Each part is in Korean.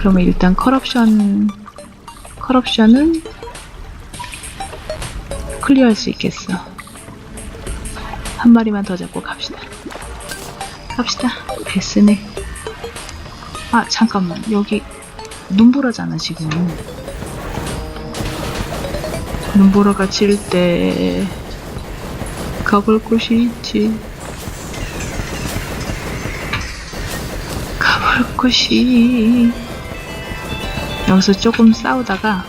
그러면 일단 컬옵션 컬옵션은 클리어할 수 있겠어. 한 마리만 더 잡고 갑시다. 갑시다. 베스네. 아 잠깐만 여기 눈보라잖아 지금. 눈보라가 질때 가볼 곳이 있지. 가볼 곳이 여기서 조금 싸우다가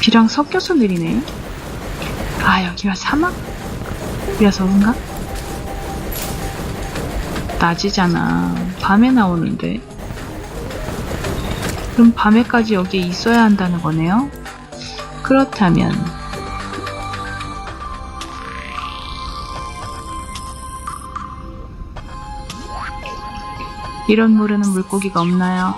비랑 섞여서 내리네. 아 여기가 사막이라서 그런가? 낮이잖아. 밤에 나오는데. 그럼 밤에까지 여기에 있어야 한다는 거네요? 그렇다면 이런 물에는 물고기가 없나요?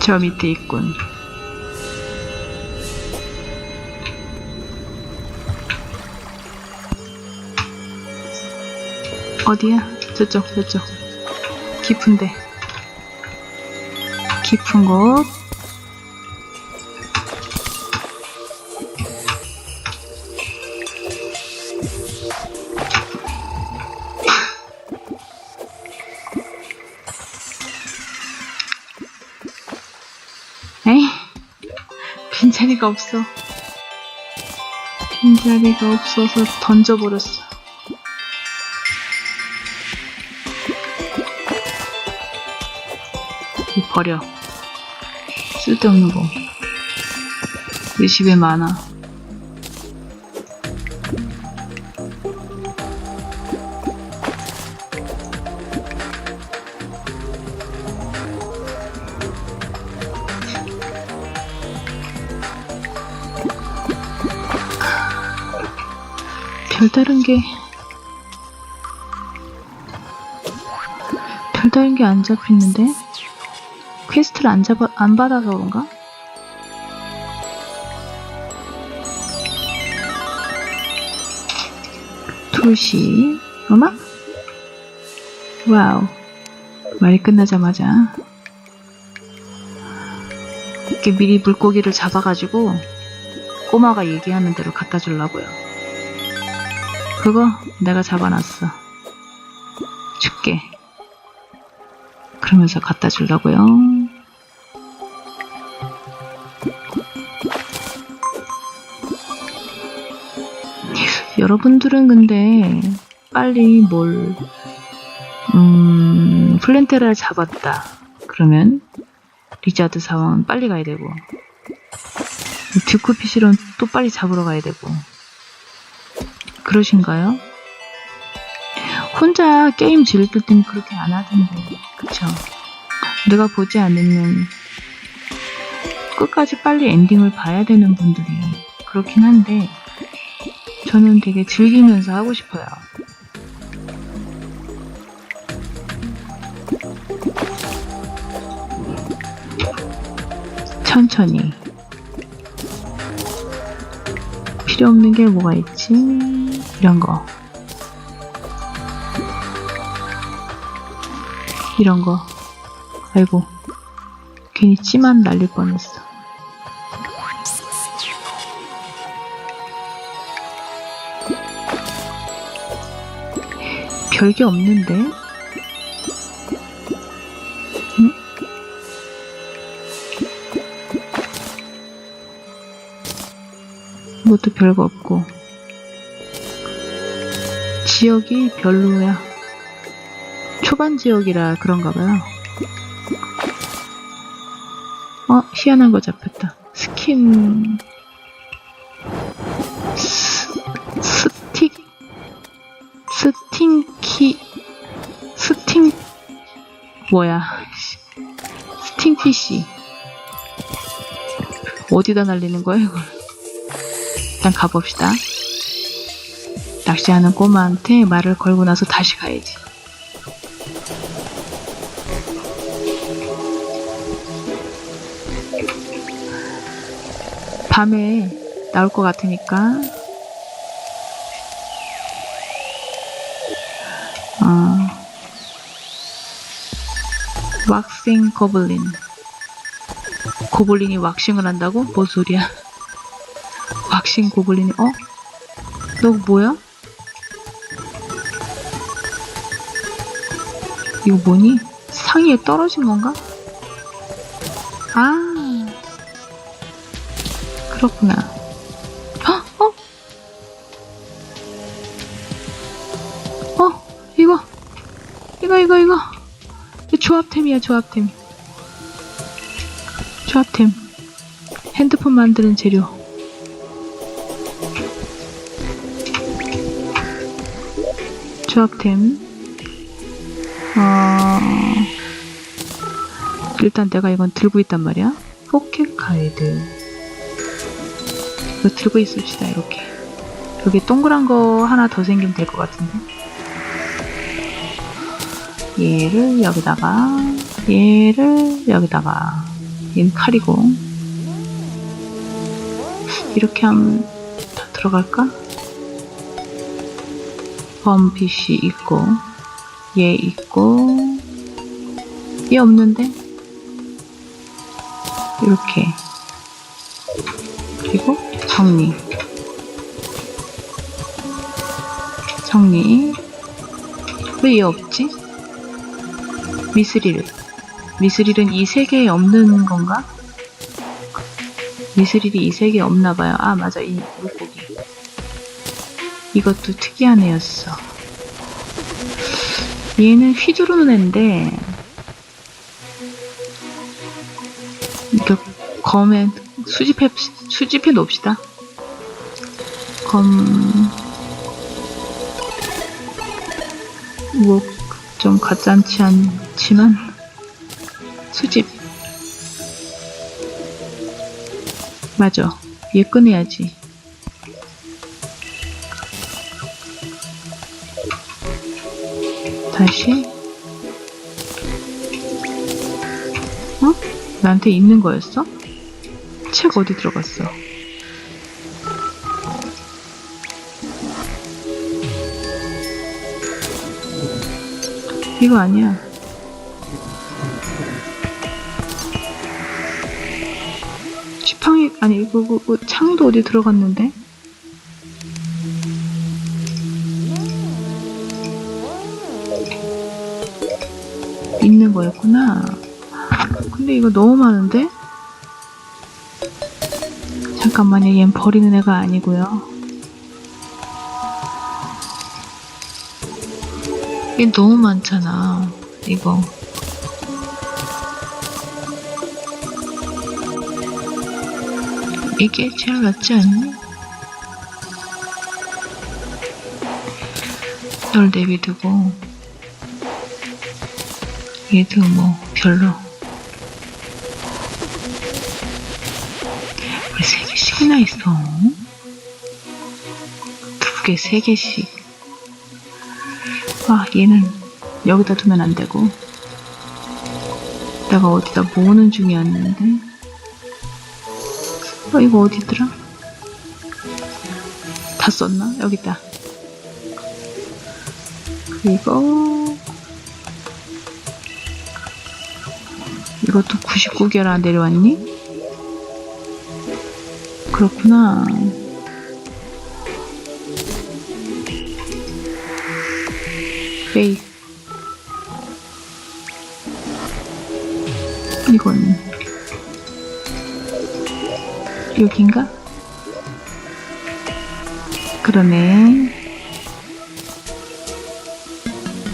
저 밑에 있군. 어디야? 저쪽, 저쪽. 깊은데. 깊은 곳. 에이, 빈자리가 없어. 빈자리가 없어서 던져버렸어. 버려. 쓸데없는 거. 우리 집에 많아. 별다른 게 별다른 게 안 잡히는데 퀘스트를 안 잡아 안 받아서 그런가? 도시 음악? 와우 말이 끝나자마자 이렇게 미리 물고기를 잡아가지고 꼬마가 얘기하는 대로 갖다 주려고요. 그거 내가 잡아놨어. 줄게. 그러면서 갖다 주려고요. 여러분들은 근데 빨리 뭘, 음, 플랜테라를 잡았다. 그러면 리자드 사왕은 빨리 가야 되고, 듀크 피시론 또 빨리 잡으러 가야 되고, 그러신가요? 혼자 게임 즐길 땐 그렇게 안 하던데, 그쵸? 내가 보지 않으면 끝까지 빨리 엔딩을 봐야 되는 분들이 그렇긴 한데, 저는 되게 즐기면서 하고 싶어요. 천천히. 필요 없는 게 뭐가 있지? 이런 거. 이런 거. 아이고. 괜히 찌만 날릴 뻔했어. 별게 없는데? 응? 이것도 별거 없고. 지역이 별로야. 초반 지역이라 그런가 봐요. 어, 희한한 거 잡혔다. 스킨, 뭐야? 스팅피쉬. 어디다 날리는 거야 이걸? 일단 가봅시다. 낚시하는 꼬마한테 말을 걸고 나서 다시 가야지. 밤에 나올 것 같으니까. 어, 왁싱 고블린. 고블린이 왁싱을 한다고? 뭔 소리야? 왁싱 고블린이, 어? 너 뭐야? 이거 뭐니? 상위에 떨어진 건가? 아, 그렇구나. 헉, 어? 어, 이거, 이거, 이거, 이거. 조합템이야, 조합템. 조합템. 핸드폰 만드는 재료. 조합템. 어, 일단 내가 이건 들고 있단 말이야. 포켓 가이드. 이거 들고 있읍시다, 이렇게. 여기 동그란 거 하나 더 생기면 될 것 같은데. 얘를 여기다가, 얘를 여기다가. 얘는 칼이고. 이렇게 하면 다 들어갈까? 범피쉬 있고, 얘 있고, 얘 없는데? 이렇게. 그리고 정리. 정리. 왜 얘 없지? 미스릴. 미스릴은 이세 개에 없는 건가? 미스릴이 이세 개에 없나 봐요. 아, 맞아. 이 물고기. 이것도 특이한 애였어. 얘는 휘두르는 애인데, 이거 검에 수집해, 수집해 놓읍시다. 검, 뭐, 좀 가짠치 않 지만, 수집. 맞아. 얘 꺼내야지. 다시. 어? 나한테 있는 거였어? 책 어디 들어갔어? 이거 아니야. 아니 이거, 이거, 이거 창도 어디 들어갔는데? 있는 거였구나. 근데 이거 너무 많은데? 잠깐만요. 얜 버리는 애가 아니고요. 얘 너무 많잖아. 이거. 이게 제일 낫지 않니? 널 내비두고 얘도 뭐 별로 왜세 개씩이나 있어? 두 개, 세 개씩 아 얘는 여기다 두면 안 되고 내가 어디다 모으는 중이었는데 어, 이거 어디더라? 다 썼나? 여기 있다. 그리고 이것도 99개나 내려왔니? 그렇구나. 베이 이건 여긴가? 그러네.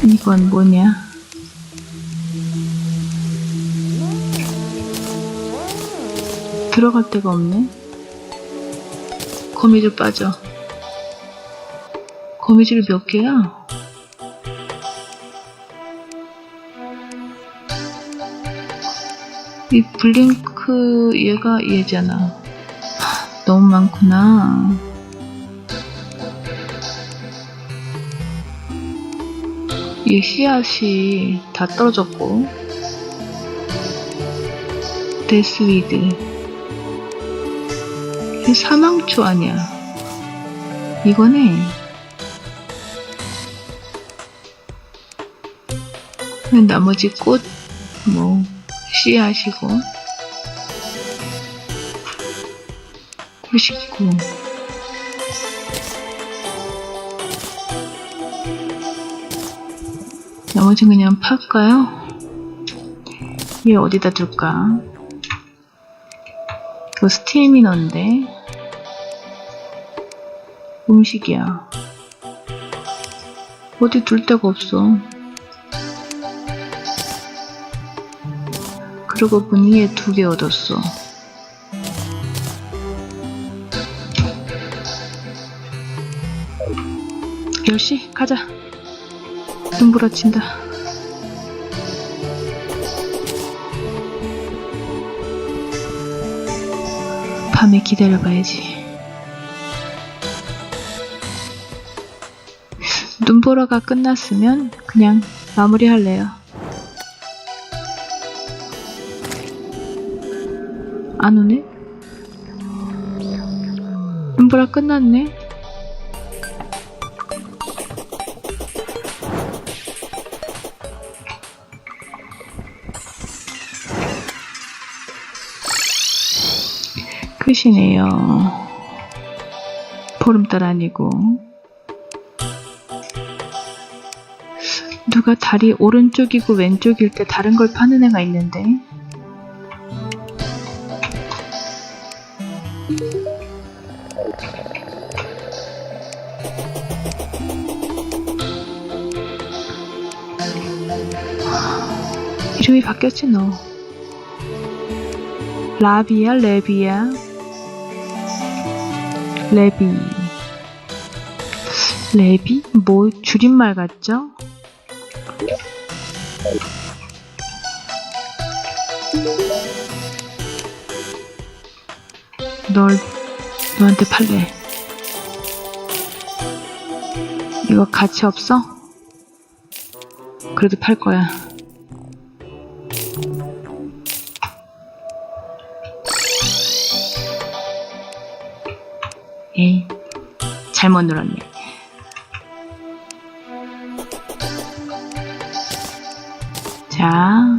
이건 뭐냐? 들어갈 데가 없네. 거미줄 빠져. 거미줄이 몇 개야? 이 블링크 얘가 얘잖아. 너무 많구나. 이 씨앗이 다 떨어졌고, 데스위드. 이 사망초 아니야. 이거네. 나머지 꽃, 뭐, 씨앗이고. 꽃있고. 나머지 그냥 팔까요? 얘 어디다 둘까? 그 스테미너인데 음식이야 어디 둘 데가 없어 그러고 보니 얘 두 개 얻었어 열시 가자 눈부라친다 밤에 기다려봐야지. 눈보라가 끝났으면 그냥 마무리할래요. 안 오네? 눈보라 끝났네? 끝이네요. 보름달 아니고. 누가 다리 오른쪽이고 왼쪽일 때 다른 걸 파는 애가 있는데. 이름이 바뀌었지 너. 라비야 레비야 레비 레비? 뭐 줄임말 같죠? 널 너한테 팔래 이거 가치 없어? 그래도 팔 거야 잘못 눌렀네. 자.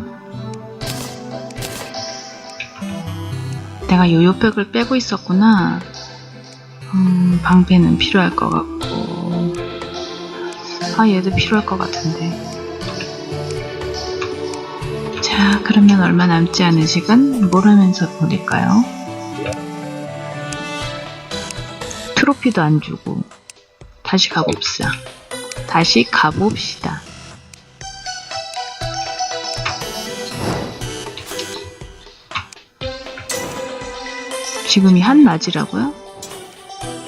내가 요요백을 빼고 있었구나. 음 방패는 필요할 것 같고. 아 얘도 필요할 것 같은데. 자 그러면 얼마 남지 않은 시간 뭘 하면서 보낼까요? 트로피도 안 주고 다시 가봅시다. 다시 가봅시다. 지금이 한낮이라고요?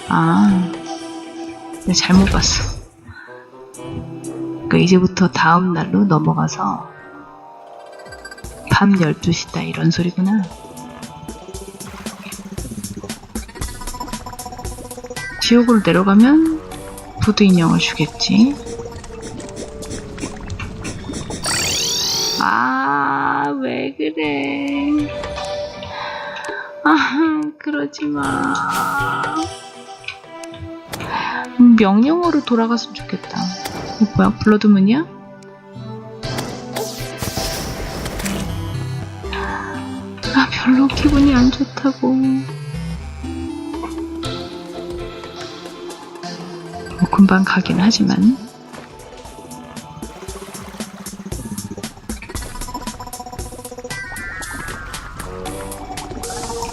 아, 내가 잘못 봤어. 그러니까 이제부터 다음 날로 넘어가서 밤 12시다 이런 소리구나. 지옥으로 내려가면 부두 인형을 주겠지. 아, 왜 그래. 아, 그러지 마. 음, 명령어로 돌아갔으면 좋겠다. 어, 뭐야, 블러드문이야? 아, 별로 기분이 안 좋다고. 금방 가긴 하지만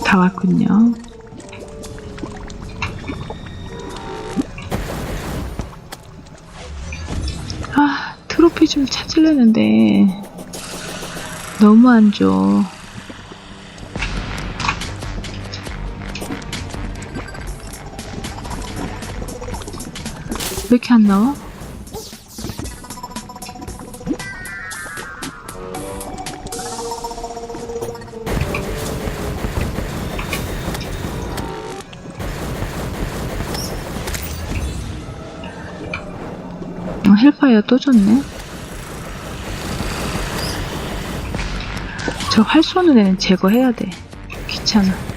다 왔군요. 아 트로피 좀 찾으려는데 너무 안 줘. 왜 이렇게 안 나와? 어, 헬파이어 또 줬네. 저 활 쏘는 애는 제거해야 돼. 귀찮아.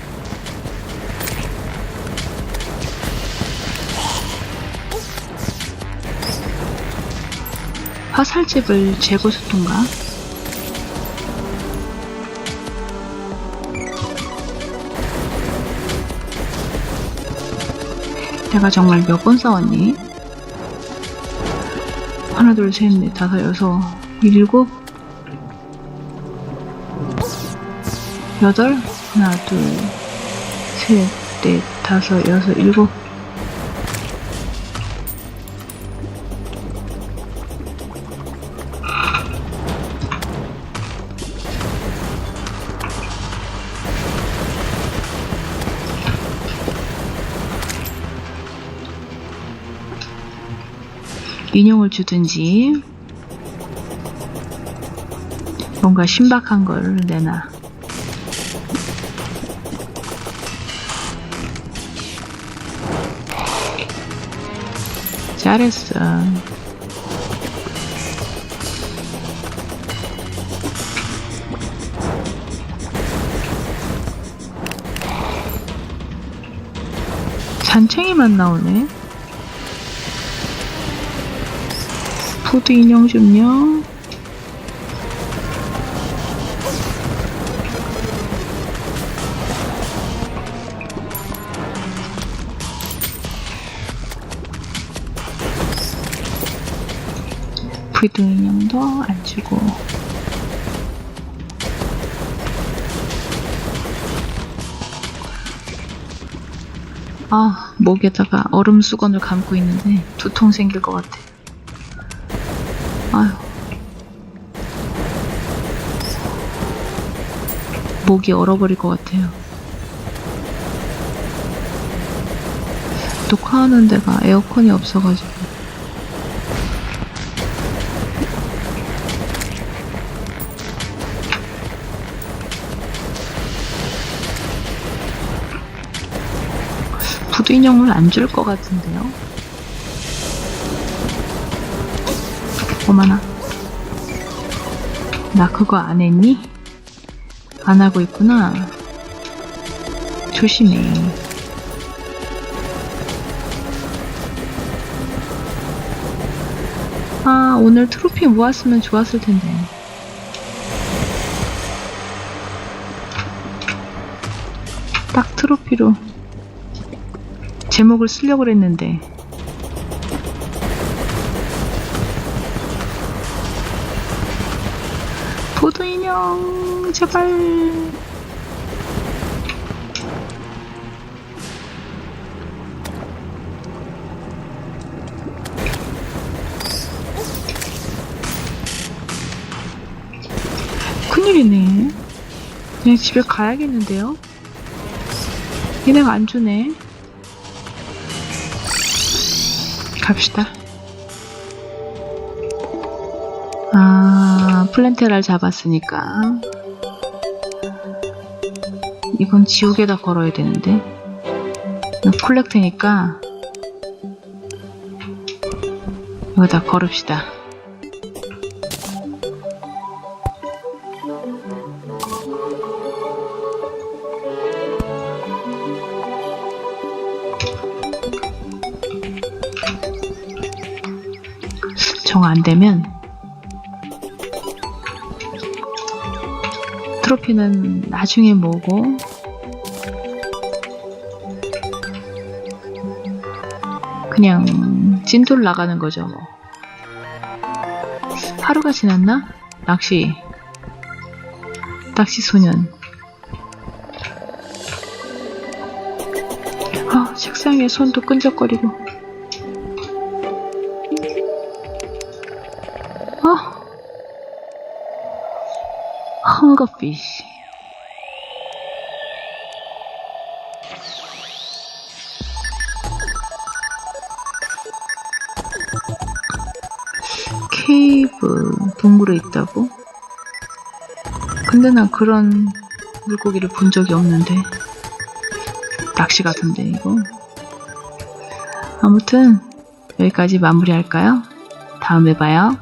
화살집을 재고수통가? 내가 정말 몇 번 싸웠니? 하나, 둘, 셋, 넷, 다섯, 여섯, 일곱, 여덟, 하나, 둘, 셋, 넷, 다섯, 여섯, 일곱. 인형을 주든지 뭔가 신박한 걸 내놔. 잘했어. 잔챙이만 나오네. 푸드 인형 좀요. 푸드 인형도 안 주고. 아, 목에다가 얼음 수건을 감고 있는데 두통 생길 것 같아. 목이 얼어버릴 것 같아요. 녹화하는 데가 에어컨이 없어가지고. 부두 인형을 안 줄 것 같은데요. 어머나. 나 그거 안 했니? 안 하고 있구나. 조심해. 아, 오늘 트로피 모았으면 좋았을 텐데. 딱 트로피로 제목을 쓰려고 그랬는데. 보드 인형 제발. 큰일이네. 그냥 집에 가야겠는데요? 얘네가 안 주네. 갑시다. 아, 플랜테라를 잡았으니까. 이건 지옥에다 걸어야 되는데. 콜렉트니까. 여기다 걸읍시다. 정 안 되면 트로피는 나중에 모으고 그냥 찐돌 나가는 거죠 뭐. 하루가 지났나? 낚시. 낚시 소년. 아 책상에 손도 끈적거리고. 아 헝거피쉬 동굴에 있다고? 근데 난 그런 물고기를 본 적이 없는데 낚시 같은데 이거 아무튼 여기까지 마무리할까요? 다음에 봐요.